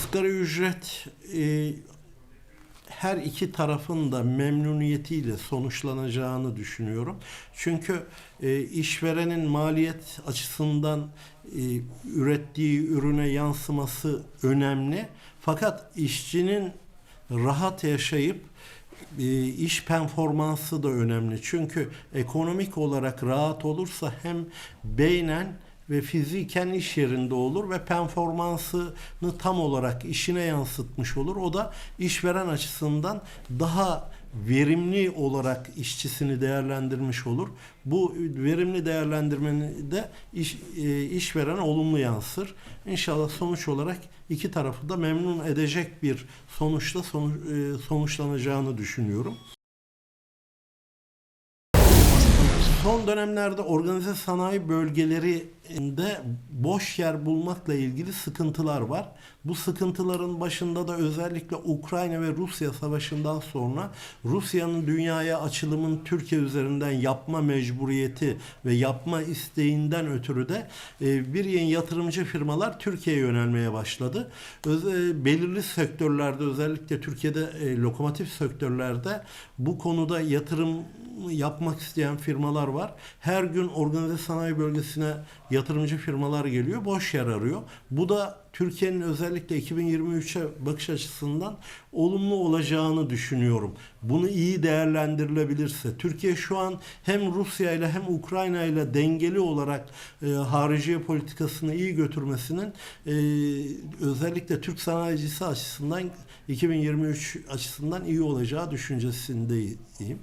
Asgari ücret e, her iki tarafın da memnuniyetiyle sonuçlanacağını düşünüyorum. Çünkü e, işverenin maliyet açısından e, ürettiği ürüne yansıması önemli. Fakat işçinin rahat yaşayıp e, iş performansı da önemli. Çünkü ekonomik olarak rahat olursa hem beynen ve fiziken iş yerinde olur ve performansını tam olarak işine yansıtmış olur. O da işveren açısından daha verimli olarak işçisini değerlendirmiş olur. Bu verimli değerlendirmenin de iş, e, işverene olumlu yansır. İnşallah sonuç olarak iki tarafı da memnun edecek bir sonuçla sonuç, e, sonuçlanacağını düşünüyorum. Son dönemlerde organize sanayi bölgelerinde boş yer bulmakla ilgili sıkıntılar var. Bu sıkıntıların başında da özellikle Ukrayna ve Rusya savaşından sonra Rusya'nın dünyaya açılımın Türkiye üzerinden yapma mecburiyeti ve yapma isteğinden ötürü de e, bir yeni yatırımcı firmalar Türkiye'ye yönelmeye başladı. E, belirli sektörlerde özellikle Türkiye'de e, lokomotif sektörlerde bu konuda yatırım yapmak isteyen firmalar var. Her gün organize sanayi bölgesine yatırımcı firmalar geliyor, boş yer arıyor. Bu da Türkiye'nin özellikle 2023'e bakış açısından olumlu olacağını düşünüyorum. Bunu iyi değerlendirilebilirse. Türkiye şu an hem Rusya ile hem Ukrayna ile dengeli olarak e, hariciye politikasını iyi götürmesinin e, özellikle Türk sanayicisi açısından 2023 açısından iyi olacağı düşüncesindeyim.